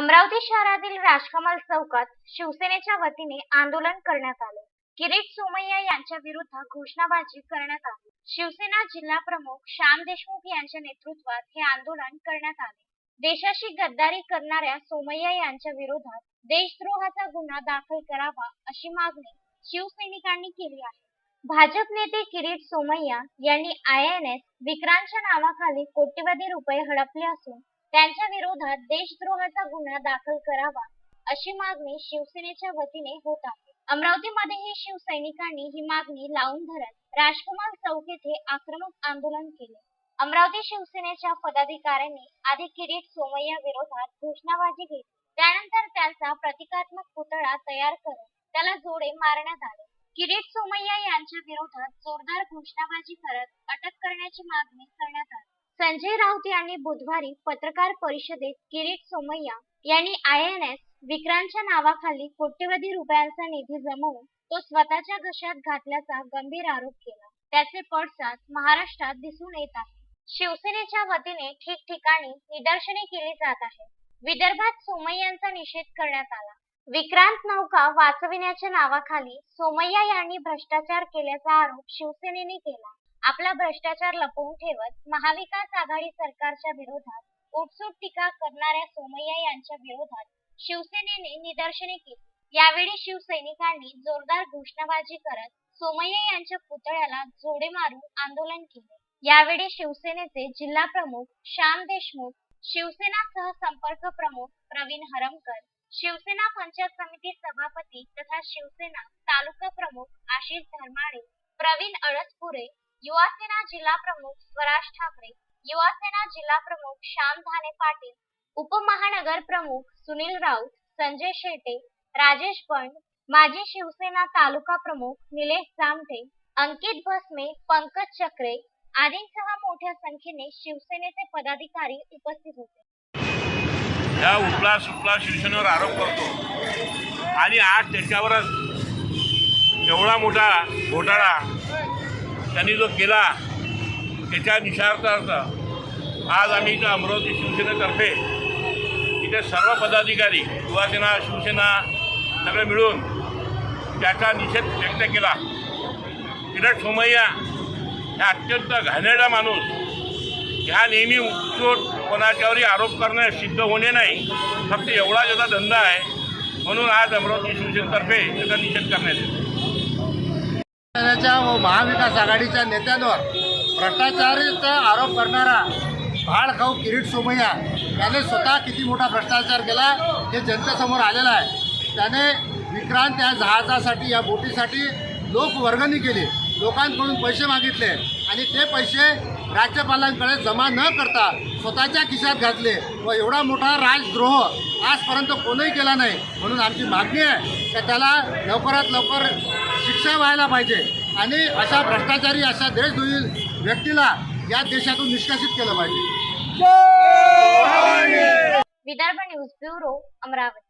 अमरावती शहरातील राजकमल चौकात शिवसेनेच्या वतीने आंदोलन करण्यात आले. किरीट सोमय्या यांच्या विरुद्ध घोषणाबाजी करण्यात आली. शिवसेना जिल्हा प्रमुख श्याम देशमुख यांच्या नेतृत्वात हे आंदोलन करण्यात आले. देशाशी गद्दारी करणाऱ्या सोमय्या यांच्या विरोधात देशद्रोहाचा गुन्हा दाखल करावा अशी मागणी शिवसैनिकांनी केली आहे. भाजप नेते किरीट सोमय्या यांनी आय एन एस विक्रांतच्या नावाखाली कोट्यवधी रुपये हडपले असून त्यांच्या विरोधात देशद्रोहाचा गुन्हा दाखल करावा अशी मागणी शिवसेनेच्या वतीने होत आहे. अमरावतीमध्येही शिवसैनिकांनी ही मागणी लावून धरत राजकुमार चौक येथे आक्रमक आंदोलन केले. अमरावती शिवसेनेच्या पदाधिकाऱ्यांनी आधी किरीट सोमय्या विरोधात घोषणाबाजी घेतली. त्यानंतर त्यांचा प्रतिकात्मक पुतळा तयार करून त्याला जोडे मारण्यात आले. किरीट सोमय्या यांच्या विरोधात जोरदार घोषणाबाजी करत अटक करण्याची मागणी करण्यात आली. संजय राऊत यांनी बुधवारी पत्रकार परिषदेत किरीट सोमय्या यांनी आय एन एस विक्रांतच्या नावाखाली कोट्यवधी रुपयांचा निधी जमवून तो स्वतःच्या घशात घातल्याचा गंभीर आरोप केला. त्याचे पडसाद महाराष्ट्रात दिसून येत आहे शिवसेनेच्या वतीने ठिकठिकाणी निदर्शने केली जात आहे विदर्भात सोमय्यांचा निषेध करण्यात आला. विक्रांत नौका वाचविण्याच्या नावाखाली सोमय्या यांनी भ्रष्टाचार केल्याचा आरोप शिवसेनेने केला. आपला भ्रष्टाचार लपवून ठेवत महाविकास आघाडी सरकारच्या विरोधात उठसूट टीका करणाऱ्या सोमय्या यांच्या विरोधात शिवसेनेने निदर्शने केली. यावेळी शिवसैनिकांनी जोरदार घोषणाबाजी करत सोमय्या यांच्या पुतळ्याला जोडे मारून आंदोलन केले. यावेळी शिवसेनेचे जिल्हा प्रमुख श्याम देशमुख शिवसेना सहसंपर्क प्रमुख प्रवीण हरमकर शिवसेना पंचायत समिती सभापती तथा शिवसेना तालुका प्रमुख आशिष धर्माडे प्रवीण अळसपुरे युवासेना जिल्हा प्रमुख स्वराज ठाकरे युवासेना जिल्हा प्रमुख श्याम धाने पाटील उपमहानगर प्रमुख सुनील राऊत संजय शेटे राजेश पंड माजी शिवसेना तालुका प्रमुख निलेश जामठे अंकित भस्मे पंकज चक्रे आदींसह मोठ्या संख्येने शिवसेनेचे पदाधिकारी उपस्थित होते. या उपला सुपला शिवसेनेवर आरोप करतो. आणि आज त्याच्यावरच एवढा मोठा घोटाळा त्यांनी जो केला त्याच्या निषार्थार्थ आज आम्ही इथं अमरावती शिवसेनेतर्फे इथे सर्व पदाधिकारी युवासेना शिवसेना सगळे मिळून त्याचा निषेध व्यक्त केला. किरट सोमय्या हा अत्यंत घाणेरडा माणूस. ह्या नेहमी उठसूट कोणाच्यावरही आरोप करणे सिद्ध होणे नाही. फक्त एवढा ज्याचा धंदा आहे. म्हणून आज अमरावती शिवसेनेतर्फे त्याचा निषेध करण्यात येतो. व महाविकास आघाडीच्या नेत्यांवर भ्रष्टाचाराचा आरोप करणारा भाडखाऊ किरीट सोमय्या त्याने स्वतः किती मोठा भ्रष्टाचार केला हे जनतेसमोर आलेलं आहे. त्याने विक्रांत या जहाजासाठी या बोटीसाठी लोक वर्गणी केली. लोकांकडून पैसे मागितले. आणि ते पैसे राज्यपालांकडे जमा न करता स्वतःच्या खिशात घातले व एवढा मोठा राजद्रोह आजपर्यंत कोणीही केला नाही. म्हणून आमची मागणी आहे की त्याला लवकरात लवकर शिक्षा व्हायला पाहिजे. आणि अशा भ्रष्टाचारी अशा देशद्रोही व्यक्तीला या देशातून निष्कासित केलं पाहिजे. Vidarbha news bureau Amravati.